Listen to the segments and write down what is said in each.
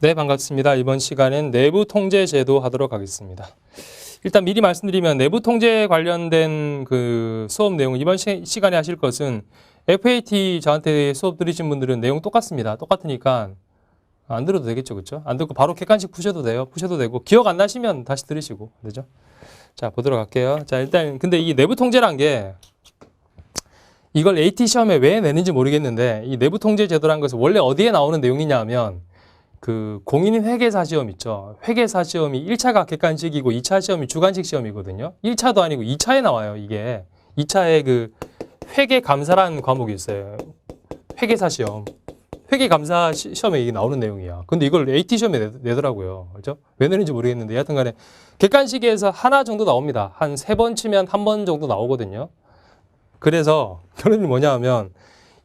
네, 반갑습니다. 이번 시간엔 내부 통제 제도 하도록 하겠습니다. 일단 미리 말씀드리면 내부 통제 관련된 그 수업 내용 이번 시, 시간에 하실 것은 FAT 저한테 수업 들으신 분들은 내용 똑같습니다. 똑같으니까 안 들어도 되겠죠, 그렇죠? 안 듣고 바로 객관식 푸셔도 돼요. 푸셔도 되고 기억 안 나시면 다시 들으시고 그죠? 자 보도록 할게요. 자 일단 근데 이 내부 통제란 게 이걸 AT 시험에 왜 내는지 모르겠는데 이 내부 통제 제도라는 것은 원래 어디에 나오는 내용이냐 하면 그 공인 회계사 시험 있죠. 회계사 시험이 1차가 객관식이고 2차 시험이 주관식 시험이거든요. 1차도 아니고 2차에 나와요, 이게. 2차에 그 회계 감사라는 과목이 있어요. 회계사 시험. 회계 감사 시- 시험에 이게 나오는 내용이야. 근데 이걸 AT 시험에 내, 내더라고요. 그죠? 왜 내는지 모르겠는데 여하튼 간에 객관식에서 하나 정도 나옵니다. 한 세 번 치면 한 번 정도 나오거든요. 그래서 결론이 뭐냐 하면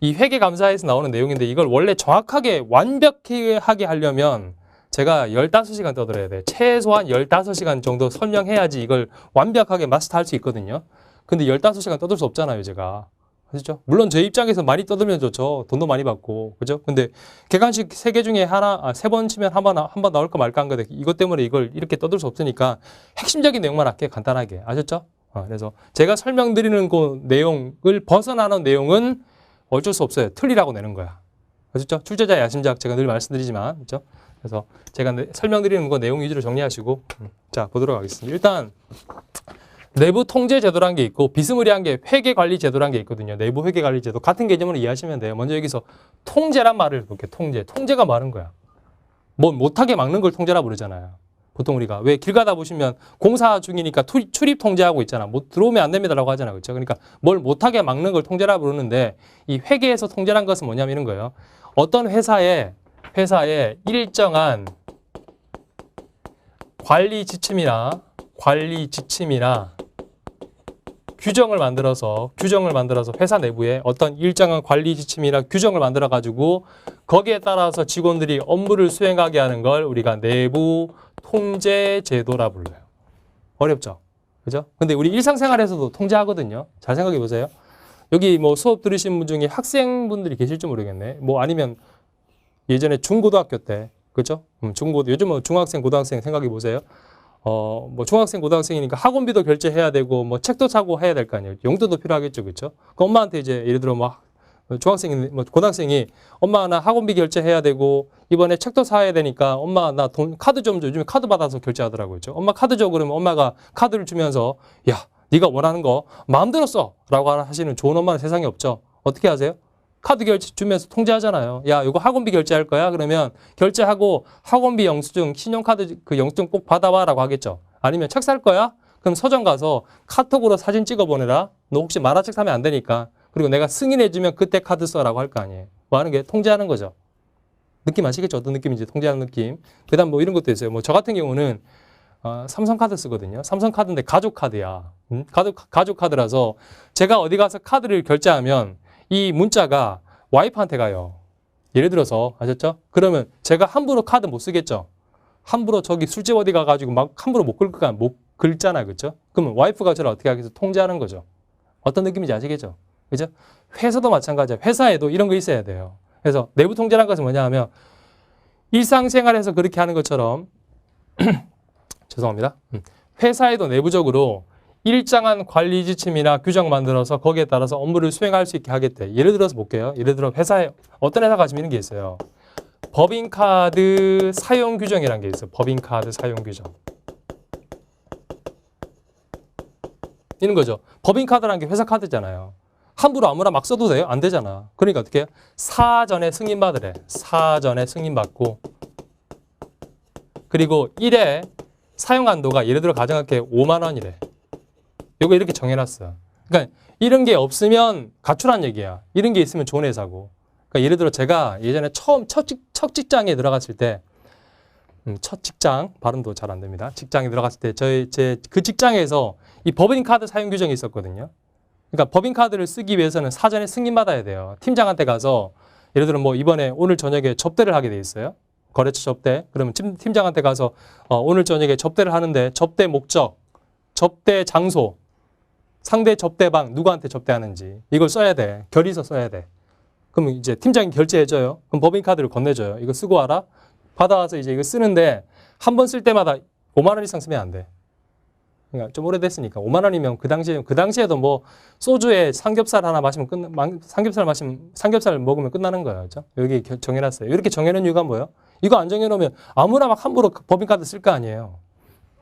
이 회계 감사에서 나오는 내용인데 이걸 원래 정확하게 완벽하게 하려면 제가 15시간 떠들어야 돼. 최소한 15시간 정도 설명해야지 이걸 완벽하게 마스터할 수 있거든요. 근데 15시간 떠들 수 없잖아요, 제가. 아시죠? 물론 제 입장에서 많이 떠들면 좋죠. 돈도 많이 받고. 그죠? 근데 객관식 세 개 중에 하나, 아, 세 번 치면 한 번, 한 번 나올까 말까 한 건데 이것 때문에 이걸 이렇게 떠들 수 없으니까 핵심적인 내용만 할게 간단하게. 아셨죠? 어, 그래서 제가 설명드리는 그 내용을 벗어나는 내용은 어쩔 수 없어요. 틀리라고 내는 거야. 아셨죠? 출제자 야심작 제가 늘 말씀드리지만, 그죠? 그래서 제가 내- 설명드리는 거 내용 위주로 정리하시고, 음, 자 보도록 하겠습니다. 일단 내부 통제 제도란 게 있고 비스무리한 게 회계 관리 제도란 게 있거든요. 내부 회계 관리 제도 같은 개념으로 이해하시면 돼요. 먼저 여기서 통제란 말을 볼게요. 통제. 통제가 많은 거야. 뭐 못하게 막는 걸 통제라 부르잖아요. 보통 우리가 왜 길 가다 보시면 공사 중이니까 투- 출입 통제하고 있잖아. 못 들어오면 안 됩니다라고 하잖아. 그렇죠? 그러니까 뭘 못하게 막는 걸 통제라 부르는데 이 회계에서 통제란 것은 뭐냐면 이런 거예요. 어떤 회사에 회사에 일정한 관리 지침이나 관리 지침이나 규정을 만들어서 규정을 만들어서 회사 내부에 어떤 일정한 관리 지침이나 규정을 만들어 가지고 거기에 따라서 직원들이 업무를 수행하게 하는 걸 우리가 내부 통제 제도라 불러요. 어렵죠? 그죠? 근데 우리 일상생활에서도 통제하거든요. 잘 생각해 보세요. 여기 뭐 수업 들으신 분 중에 학생분들이 계실지 모르겠네. 뭐 아니면 예전에 중고등학교 때 그죠? 음, 중고 요즘은 중학생 고등학생 생각해 보세요. 어, 뭐 중학생 고등학생이니까 학원비도 결제해야 되고 뭐 책도 사고 해야 될 거 아니에요. 용돈도 필요하겠죠. 그렇죠? 그 엄마한테 이제 예를 들어 뭐 중학생이 뭐 고등학생이 엄마 나 학원비 결제해야 되고 이번에 책도 사야 되니까 엄마 나 돈 카드 좀 줘. 요즘에 카드 받아서 결제하더라고요. 그죠? 엄마 카드 줘 그러면 엄마가 카드를 주면서 야, 네가 원하는 거 마음대로 써라고 하시는 좋은 엄마는 세상에 없죠. 어떻게 하세요? 카드 결제 주면서 통제하잖아요. 야, 이거 학원비 결제할 거야? 그러면 결제하고 학원비 영수증, 신용카드 그 영수증 꼭 받아와라고 하겠죠. 아니면 책 살 거야? 그럼 서점 가서 카톡으로 사진 찍어 보내라. 너 혹시 만화책 사면 안 되니까. 그리고 내가 승인해주면 그때 카드 써라고 할 거 아니에요. 뭐 하는 게 통제하는 거죠. 느낌 아시겠죠? 어떤 느낌인지 통제하는 느낌. 그 다음 뭐 이런 것도 있어요. 뭐 저 같은 경우는 어, 삼성카드 쓰거든요. 삼성카드인데 가족카드야. 음? 가족, 가족카드라서 제가 어디 가서 카드를 결제하면 이 문자가 와이프한테 가요. 예를 들어서 아셨죠? 그러면 제가 함부로 카드 못 쓰겠죠. 함부로 저기 술집 어디 가가지고 막 함부로 못 긁까 못 긁잖아, 그렇죠? 그러면 와이프가 저를 어떻게 하겠어? 통제하는 거죠. 어떤 느낌인지 아시겠죠? 그죠? 회사도 마찬가지야. 회사에도 이런 거 있어야 돼요. 그래서 내부 통제라는 것은 뭐냐 하면 일상생활에서 그렇게 하는 것처럼 죄송합니다. 음. 회사에도 내부적으로 일정한 관리 지침이나 규정 만들어서 거기에 따라서 업무를 수행할 수 있게 하겠대. 예를 들어서 볼게요. 예를 들어 회사에 어떤 회사가 지금 이런 게 있어요. 법인카드 사용 규정이라는 게 있어요. 법인카드 사용 규정. 이런 거죠. 법인카드라는 게 회사 카드잖아요. 함부로 아무나 막 써도 돼요? 안 되잖아. 그러니까 어떻게 해요? 사전에 승인받으래. 사전에 승인받고 그리고 1회 사용 한도가 예를 들어 가정할게 5만 원이래. 요거 이렇게 정해놨어. 그러니까 이런 게 없으면 가출한 얘기야. 이런 게 있으면 좋은 회사고. 그러니까 예를 들어 제가 예전에 처음 첫, 직, 첫 직장에 들어갔을 때, 음, 첫 직장 발음도 잘 안 됩니다. 직장에 들어갔을 때 저희 제 그 직장에서 이 법인 카드 사용 규정이 있었거든요. 그러니까 법인 카드를 쓰기 위해서는 사전에 승인받아야 돼요. 팀장한테 가서 예를 들어 뭐 이번에 오늘 저녁에 접대를 하게 돼 있어요. 거래처 접대. 그러면 팀, 팀장한테 가서 어, 오늘 저녁에 접대를 하는데 접대 목적, 접대 장소, 상대 접대방 누구한테 접대하는지 이걸 써야 돼. 결의서 써야 돼. 그러면 이제 팀장이 결제해줘요. 그럼 법인카드를 건네줘요. 이거 쓰고 와라. 받아와서 이제 이거 쓰는데 한 번 쓸 때마다 5만 원 이상 쓰면 안 돼. 그러니까 좀 오래됐으니까 5만 원이면 그 당시에 그 당시에도 뭐 소주에 삼겹살 하나 마시면 끝 망- 삼겹살 마시면 삼겹살 먹으면 끝나는 거예요. 그죠? 여기 겨- 정해놨어요. 이렇게 정해놓은 이유가 뭐예요? 이거 안 정해놓으면 아무나 막 함부로 법인카드 쓸 거 아니에요.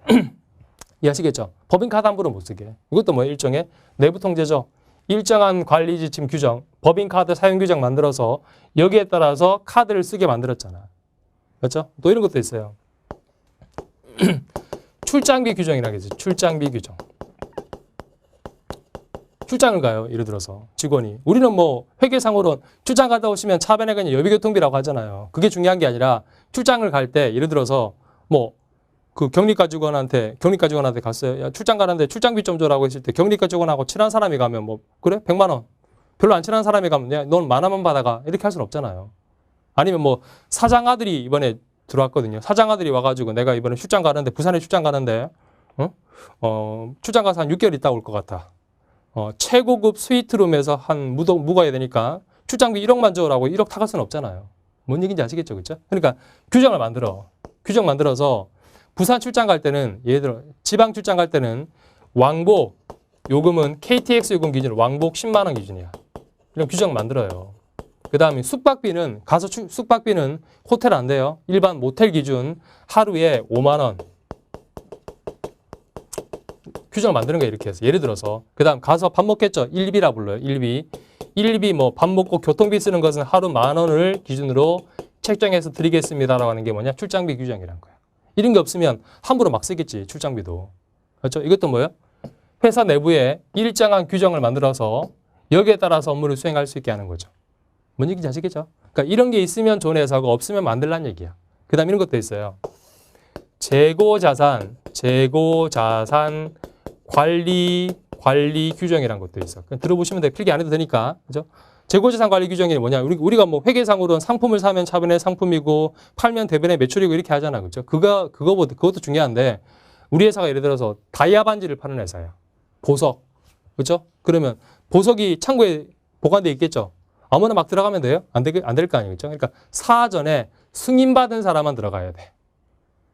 이해하시겠죠? 법인카드 함부로 못 쓰게. 이것도 뭐 일종의 내부 통제죠. 일정한 관리 지침 규정, 법인카드 사용 규정 만들어서 여기에 따라서 카드를 쓰게 만들었잖아. 그렇죠? 또 이런 것도 있어요. 출장비 규정이라고 해서 출장비 규정. 출장을 가요. 예를 들어서 직원이. 우리는 뭐 회계상으로 출장 갔다 오시면 차 변에 그냥 여비교통비라고 하잖아요. 그게 중요한 게 아니라 출장을 갈 때 예를 들어서 뭐 그 격리과 직원한테 격리과 직원한테 갔어요. 야 출장 가는데 출장비 좀 줘라고 했을 때 격리과 직원하고 친한 사람이 가면 뭐 그래 100만 원. 별로 안 친한 사람이 가면 야, 넌 만화만 받아가 이렇게 할 수는 없잖아요. 아니면 뭐 사장 아들이 이번에 들어왔거든요. 사장 아들이 와가지고 내가 이번에 출장 가는데 부산에 출장 가는데 어, 어 출장 가서 한 6개월 있다 올 것 같아. 어, 최고급 스위트룸에서 한 묵어, 묵어야 되니까 출장비 1억만 줘라고 1억 타갈 수는 없잖아요. 뭔 얘기인지 아시겠죠? 그죠? 그러니까 규정을 만들어. 규정 만들어서 부산 출장 갈 때는 예를 들어 지방 출장 갈 때는 왕복 요금은 KTX 요금 기준 왕복 10만 원 기준이야. 이런 규정 만들어요. 그 다음에 숙박비는 가서 추- 숙박비는 호텔 안 돼요. 일반 모텔 기준 하루에 5만 원. 규정을 만드는 거예요. 이렇게 해서 예를 들어서 그 다음 가서 밥 먹겠죠. 일비라 불러요. 일비. 일비 뭐 밥 먹고 교통비 쓰는 것은 하루 만 원을 기준으로 책정해서 드리겠습니다라고 하는 게 뭐냐 출장비 규정이란 거야. 이런 게 없으면 함부로 막 쓰겠지 출장비도. 그렇죠? 이것도 뭐예요? 회사 내부에 일정한 규정을 만들어서 여기에 따라서 업무를 수행할 수 있게 하는 거죠. 뭔 얘기인지 아시겠죠? 그러니까 이런 게 있으면 좋은 회사고 없으면 만들란 얘기야. 그 다음 이런 것도 있어요. 재고 자산, 재고 자산 관리 관리 규정이란 것도 있어. 그냥 들어보시면 돼. 필기 안 해도 되니까. 그죠? 재고자산 관리 규정이 뭐냐? 우리, 우리가 뭐 회계상으로는 상품을 사면 차변의 상품이고 팔면 대변의 매출이고 이렇게 하잖아. 그죠? 그거, 그거보다, 그것도 중요한데 우리 회사가 예를 들어서 다이아 반지를 파는 회사야. 보석. 그죠? 그러면 보석이 창고에 보관돼 있겠죠? 아무나 막 들어가면 돼요? 안 될, 안 될 거 아니겠죠? 그러니까 사전에 승인받은 사람만 들어가야 돼.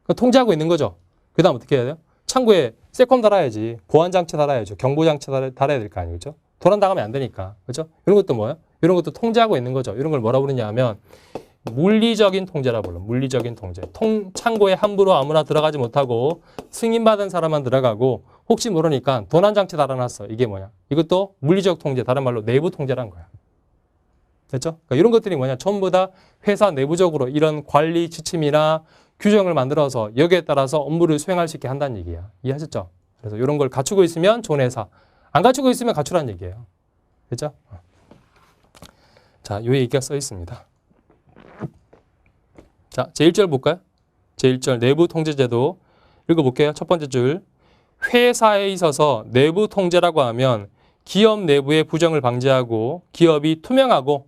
그 통제하고 있는 거죠. 그 다음 어떻게 해야 돼요? 창고에 세콤 달아야지. 보안장치 달아야죠. 경보장치 달아, 달아야 될 거 아니겠죠? 도난 당하면 안 되니까. 그죠? 이런 것도 뭐예요? 이런 것도 통제하고 있는 거죠. 이런 걸 뭐라 부르냐 하면 물리적인 통제라 불러. 물리적인 통제. 통, 창고에 함부로 아무나 들어가지 못하고 승인받은 사람만 들어가고 혹시 모르니까 도난장치 달아놨어. 이게 뭐냐? 이것도 물리적 통제, 다른 말로 내부 통제란 거야. 됐죠? 그러니까 이런 것들이 뭐냐? 전부 다 회사 내부적으로 이런 관리 지침이나 규정을 만들어서 여기에 따라서 업무를 수행할 수 있게 한다는 얘기야. 이해하셨죠? 그래서 이런 걸 갖추고 있으면 좋은 회사. 안 갖추고 있으면 갖추라는 얘기예요. 됐죠? 자, 요 얘기가 써 있습니다. 자, 제1절 볼까요? 제1절 내부 통제제도 읽어볼게요. 첫 번째 줄. 회사에 있어서 내부 통제라고 하면 기업 내부의 부정을 방지하고 기업이 투명하고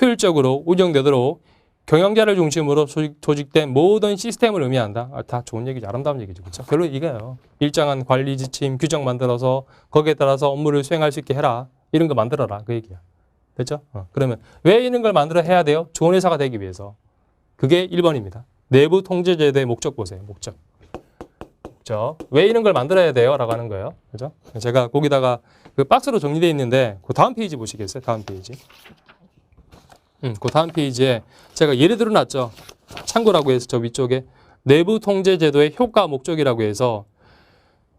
효율적으로 운영되도록 경영자를 중심으로 조직, 조직 된 모든 시스템을 의미한다. 아, 다 좋은 얘기죠. 아름다운 얘기죠. 그렇죠? 결론 이거예요. 일정한 관리 지침, 규정 만들어서 거기에 따라서 업무를 수행할 수 있게 해라. 이런 거 만들어라. 그 얘기야. 됐죠? 어, 그러면 왜 이런 걸 만들어 해야 돼요? 좋은 회사가 되기 위해서. 그게 1번입니다. 내부 통제 제도의 목적 보세요. 목적. 목적. 왜 이런 걸 만들어야 돼요? 라고 하는 거예요. 그죠? 제가 거기다가 그 박스로 정리되어 있는데 그 다음 페이지 보시겠어요? 다음 페이지. 음, 그 다음 페이지에 제가 예를 들어 놨죠. 참고라고 해서 저 위쪽에 내부 통제 제도의 효과 목적이라고 해서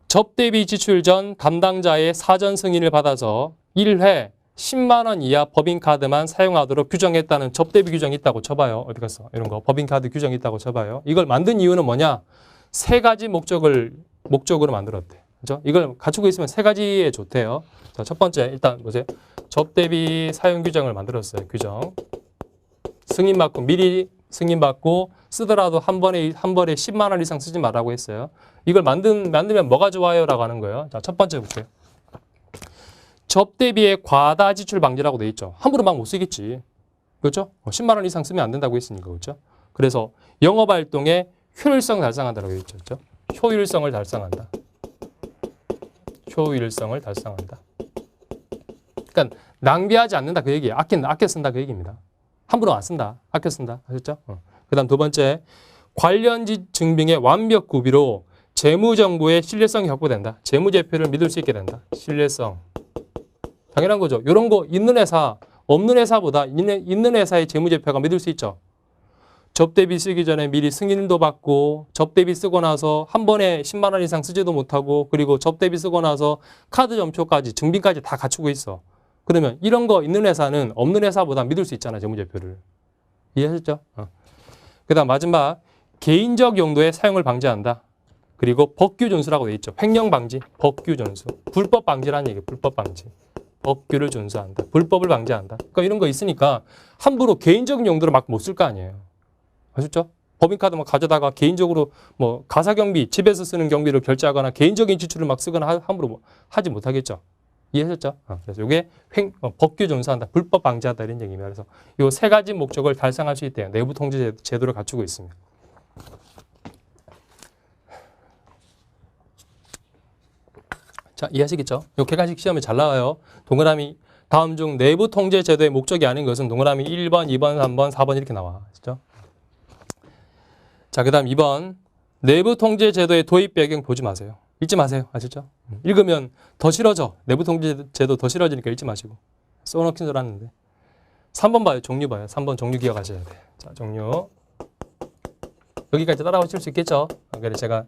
접대비 지출 전 담당자의 사전 승인을 받아서 1회 10만 원 이하 법인카드만 사용하도록 규정했다는 접대비 규정이 있다고 쳐봐요. 어디 갔어? 이런 거 법인카드 규정이 있다고 쳐봐요. 이걸 만든 이유는 뭐냐? 세 가지 목적을 목적으로 만들었대. 그죠? 이걸 갖추고 있으면 세 가지에 좋대요. 자, 첫 번째 일단 보세요. 접 대비 사용 규정을 만들었어요. 규정. 승인 받고 미리 승인 받고 쓰더라도 한 번에 한 번에 10만 원 이상 쓰지 말라고 했어요. 이걸 만든 만들면 뭐가 좋아요라고 하는 거예요. 자, 첫 번째 볼게요. 접 대비의 과다 지출 방지라고 돼 있죠. 함부로 막 못 쓰겠지. 어, 10만 원 이상 쓰면 안 된다고 했으니까 그렇죠? 그래서 영업 활동의 효율성 달성한다라고 돼 있죠. 그렇죠? 효율성을 달성한다. 효율성을 달성한다. 그러니까 낭비하지 않는다 그 얘기예요. 아낀다, 아껴 쓴다 그 얘기입니다. 함부로 안 쓴다, 아껴 쓴다. 아셨죠? 어. 그다음 두 번째 관련지 증빙의 완벽 구비로 재무 정보의 신뢰성이 확보된다. 재무 제표를 믿을 수 있게 된다. 신뢰성. 당연한 거죠. 이런 거 있는 회사, 없는 회사보다 있는 회사의 재무 제표가 믿을 수 있죠. 접대비 쓰기 전에 미리 승인도 받고 접대비 쓰고 나서 한 번에 10만 원 이상 쓰지도 못하고 그리고 접대비 쓰고 나서 카드 점표까지 증빙까지 다 갖추고 있어. 그러면 이런 거 있는 회사는 없는 회사보다 믿을 수 있잖아 재무제표를. 이해하셨죠? 어. 그 다음 마지막 개인적 용도의 사용을 방지한다. 그리고 법규 준수라고 돼 있죠. 횡령 방지, 법규 준수, 불법 방지라는 얘기, 불법 방지. 법규를 준수한다. 불법을 방지한다. 그러니까 이런 거 있으니까 함부로 개인적인 용도로 막 못 쓸 거 아니에요. 아셨죠? 법인카드 막 가져다가 개인적으로 뭐 가사 경비, 집에서 쓰는 경비를 결제하거나 개인적인 지출을 막 쓰거나 하- 함부로 뭐 하지 못하겠죠. 이해하셨죠? 어, 그래서 이게 횡, 어, 법규 준수한다, 불법 방지하다 이런 얘기입니다. 그래서 이 세 가지 목적을 달성할 수 있대요. 내부 통제 제- 제도를 갖추고 있습니다. 자, 이해하시겠죠? 요 객관식 시험에 잘 나와요. 동그라미 다음 중 내부 통제 제도의 목적이 아닌 것은 동그라미 1번, 2번, 3번, 4번 이렇게 나와. 아시죠? 자, 그 다음 2번. 내부 통제 제도의 도입 배경 보지 마세요. 읽지 마세요. 아시죠? 음, 읽으면 더 싫어져. 내부 통제 제도 더 싫어지니까 읽지 마시고. 써놓긴 줄 알았는데. 3번 봐요. 종류 봐요. 3번 종류 기억하셔야 돼. 자, 종류. 여기까지 따라오실 수 있겠죠? 아, 그래 제가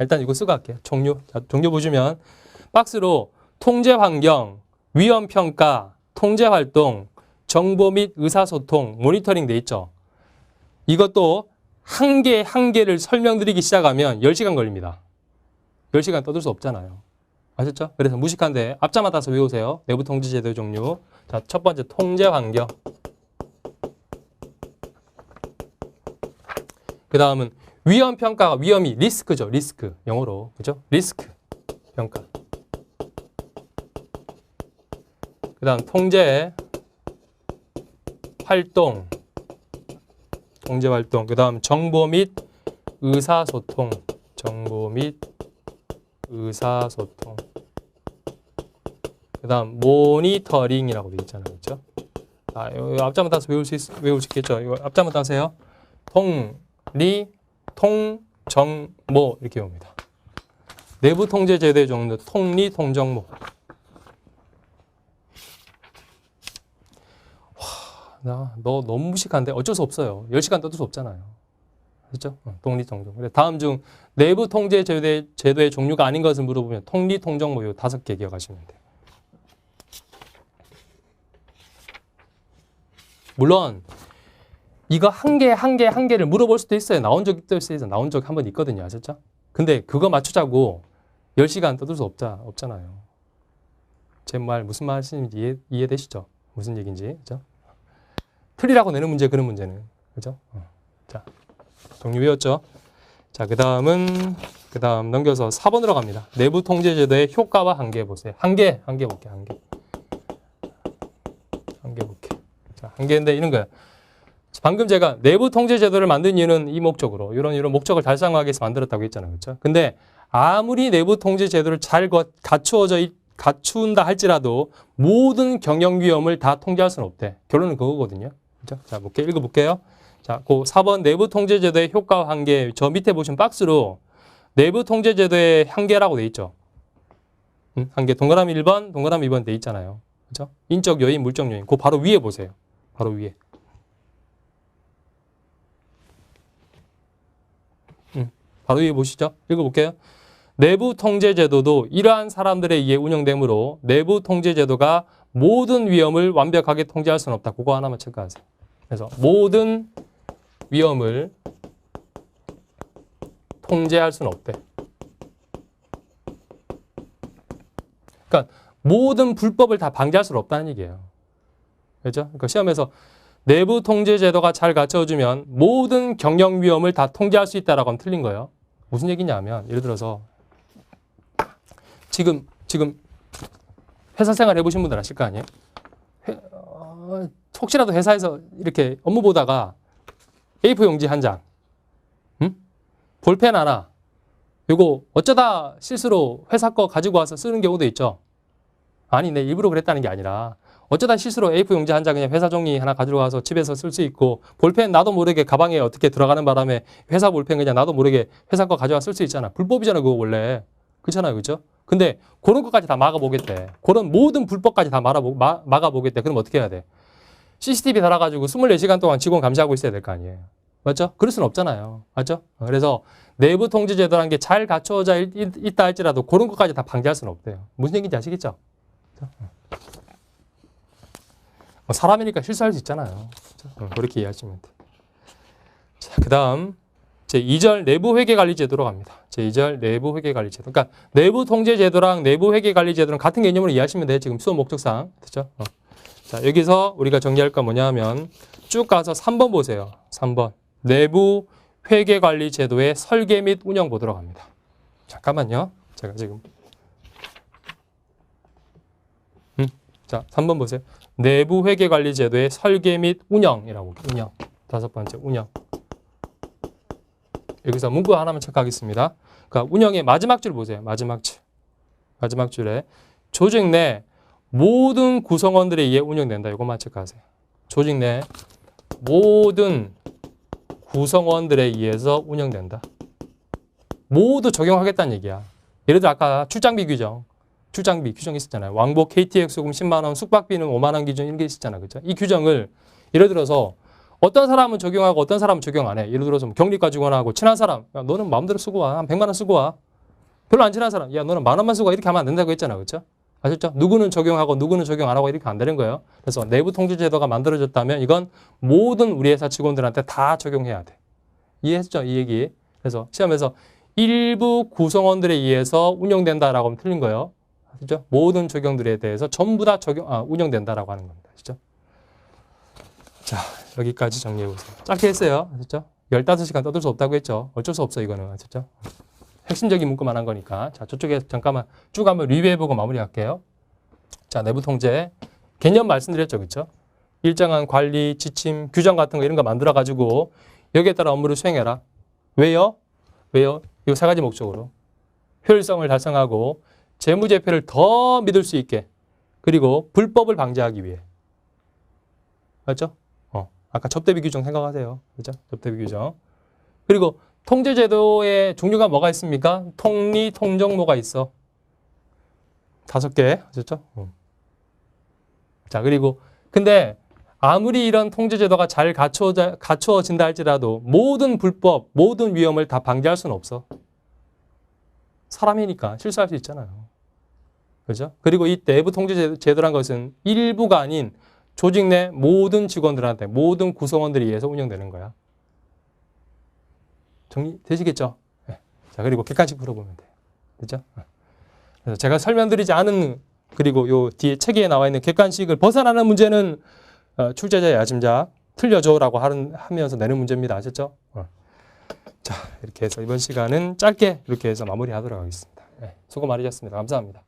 일단 이거 쓰고 갈게요. 종류. 자, 종류 보시면 박스로 통제 환경, 위험 평가, 통제 활동, 정보 및 의사소통, 모니터링 돼 있죠. 이것도 한 개 한 개를 설명드리기 시작하면 10시간 걸립니다. 10시간 떠들 수 없잖아요. 아셨죠? 그래서 무식한데 앞자만 따서 외우세요. 내부 통제 제도 종류. 자, 첫 번째 통제 환경. 그 다음은 위험 평가가 위험이 리스크죠. 리스크. 영어로. 그죠? 리스크 평가. 그 다음 통제 활동. 통제 활동. 그 다음 정보 및 의사소통. 정보 및 의사소통. 그 다음 모니터링이라고 되어 있잖아요. 그렇죠? 아, 앞자만 따서 외울 수, 있, 외울 수 있겠죠? 이거 앞자만 따세요. 통, 리, 통, 정, 모 이렇게 옵니다. 내부 통제 제도의 종류 통리, 통정모. 나, 너 너무 무식한데 어쩔 수 없어요. 10시간 떠들 수 없잖아요. 그렇죠? 어, 통리, 통정. 그래, 다음 중 내부 통제 제도의, 제도의 종류가 아닌 것을 물어보면 통리, 통정, 모요 다섯 개 기억하시면 돼요. 물론 이거 한 개, 한 개, 한 개를 물어볼 수도 있어요. 나온 적도 있어요. 나온 적 한 번 있거든요. 아셨죠? 근데 그거 맞추자고 10시간 떠들 수 없자, 없잖아요. 제 말 무슨 말씀인지 이해, 이해되시죠? 무슨 얘기인지. 그죠? 틀리라고 내는 문제, 그런 문제는. 그죠? 어. 자, 종류 외웠죠? 자, 그 다음은, 그 다음 넘겨서 4번으로 갑니다. 내부 통제 제도의 효과와 한계 보세요. 한계, 한계 볼게요, 한계. 한계 볼게요. 자, 한계인데 이런 거예요. 방금 제가 내부 통제 제도를 만든 이유는 이 목적으로, 이런, 이런 목적을 달성하기 위해서 만들었다고 했잖아요. 그렇죠? 근데 아무리 내부 통제 제도를 잘 거- 갖추어져, 있- 갖춘다 할지라도 모든 경영 위험을 다 통제할 수는 없대. 결론은 그거거든요. 그죠? 자, 볼게요. 읽어볼게요. 자, 그 4번 내부 통제 제도의 효과와 한계. 저 밑에 보시면 박스로 내부 통제 제도의 한계라고 돼 있죠. 음, 한계. 동그라미 1번, 동그라미 2번 돼 있잖아요. 그죠? 인적 요인, 물적 요인. 그 바로 위에 보세요. 바로 위에. 음, 바로 위에 보시죠. 읽어볼게요. 내부 통제 제도도 이러한 사람들에 의해 운영되므로 내부 통제 제도가 모든 위험을 완벽하게 통제할 수는 없다. 그거 하나만 체크하세요. 그래서 모든 위험을 통제할 수는 없대. 그러니까 모든 불법을 다 방지할 수는 없다는 얘기예요. 그렇죠? 그러니까 시험에서 내부 통제 제도가 잘 갖춰주면 모든 경영 위험을 다 통제할 수 있다라고 하면 틀린 거예요. 무슨 얘기냐면 예를 들어서 지금 지금 회사 생활 해보신 분들 아실 거 아니에요? 회- 어, 혹시라도 회사에서 이렇게 업무 보다가 A4 용지 한 장, 음? 볼펜 하나, 요거 어쩌다 실수로 회사 거 가지고 와서 쓰는 경우도 있죠. 아니, 내 일부러 그랬다는 게 아니라 어쩌다 실수로 A4 용지 한 장 그냥 회사 종이 하나 가지고 가서 집에서 쓸 수 있고 볼펜 나도 모르게 가방에 어떻게 들어가는 바람에 회사 볼펜 그냥 나도 모르게 회사 거 가져와 쓸 수 있잖아. 불법이잖아 그거 원래. 그렇잖아요. 그죠? 근데 그런 것까지 다 막아보겠대. 그런 모든 불법까지 다 막아보, 마, 막아보겠대. 그럼 어떻게 해야 돼? CCTV 달아가지고 24시간 동안 직원 감시하고 있어야 될 거 아니에요. 맞죠? 그럴 수는 없잖아요. 맞죠? 어, 그래서 내부 통제 제도라는 게 잘 갖춰져 있다 할지라도 그런 것까지 다 방지할 수는 없대요. 무슨 얘기인지 아시겠죠? 어, 사람이니까 실수할 수 있잖아요. 그렇게 이해하시면 돼. 자, 그 다음 제 2절 내부 회계 관리 제도로 갑니다. 제 2절 내부 회계 관리 제도. 그러니까 내부 통제 제도랑 내부 회계 관리 제도는 같은 개념으로 이해하시면 돼요. 지금 수업 목적상. 그렇죠? 어. 자, 여기서 우리가 정리할 건 뭐냐면 쭉 가서 3번 보세요. 3번. 내부 회계 관리 제도의 설계 및 운영 보도록 합니다. 잠깐만요. 제가 지금 음. 자, 3번 보세요. 내부 회계 관리 제도의 설계 및 운영이라고 운영. 다섯 번째 운영. 여기서 문구 하나만 체크하겠습니다. 그러니까 운영의 마지막 줄 보세요. 마지막 줄. 마지막 줄에 조직 내 모든 구성원들에 의해 운영된다. 이것만 체크하세요. 조직 내 모든 구성원들에 의해서 운영된다. 모두 적용하겠다는 얘기야. 예를 들어 아까 출장비 규정, 출장비 규정 있었잖아요. 왕복 KTX 요금 10만 원, 숙박비는 5만 원 기준 이런 게 있었잖아요. 그죠? 이 규정을 예를 들어서 어떤 사람은 적용하고 어떤 사람은 적용 안 해. 예를 들어서 뭐 경리과 직원하고 친한 사람, 야, 너는 마음대로 쓰고 와. 한 100만 원 쓰고 와. 별로 안 친한 사람, 야, 너는 만 원만 쓰고 와. 이렇게 하면 안 된다고 했잖아. 그렇죠? 아셨죠? 누구는 적용하고 누구는 적용 안 하고 이렇게 안 되는 거예요. 그래서 내부 통제 제도가 만들어졌다면 이건 모든 우리 회사 직원들한테 다 적용해야 돼. 이해했죠? 이 얘기. 그래서 시험에서 일부 구성원들에 의해서 운영된다라고 하면 틀린 거예요. 아시죠? 모든 적용들에 대해서 전부 다 적용, 아, 운영된다라고 하는 겁니다. 아시죠? 자, 여기까지 정리해 보세요. 짧게 했어요. 아셨죠? 15시간 떠들 수 없다고 했죠. 어쩔 수 없어, 이거는. 아셨죠? 핵심적인 문구만 한 거니까. 자, 저쪽에 잠깐만 쭉 한번 리뷰해 보고 마무리할게요. 자, 내부 통제. 개념 말씀드렸죠. 그쵸? 일정한 관리, 지침, 규정 같은 거 이런 거 만들어 가지고 여기에 따라 업무를 수행해라. 왜요? 왜요? 이 세 가지 목적으로. 효율성을 달성하고 재무제표를 더 믿을 수 있게 그리고 불법을 방지하기 위해. 맞죠? 어, 아까 접대비 규정 생각하세요. 그죠? 접대비 규정. 그리고 통제제도의 종류가 뭐가 있습니까? 통리, 통정모가 있어. 다섯 개. 아셨죠? 어. 자, 그리고 근데 아무리 이런 통제제도가 잘 갖추어져, 갖추어진다 할지라도 모든 불법, 모든 위험을 다 방지할 수는 없어. 사람이니까 실수할 수 있잖아요. 그죠? 그리고 이 내부 통제제도란 것은 일부가 아닌 조직 내 모든 직원들한테, 모든 구성원들에 의해서 운영되는 거야. 정리되시겠죠? 네. 자, 그리고 객관식 풀어보면 돼요. 그죠? 그래서 제가 설명드리지 않은 그리고 요 뒤에 책에 나와 있는 객관식을 벗어나는 문제는 어, 출제자 야심작 틀려줘라고 하면서 내는 문제입니다. 아셨죠? 어. 자, 이렇게 해서 이번 시간은 짧게 이렇게 해서 마무리하도록 하겠습니다. 네, 수고 많으셨습니다. 감사합니다.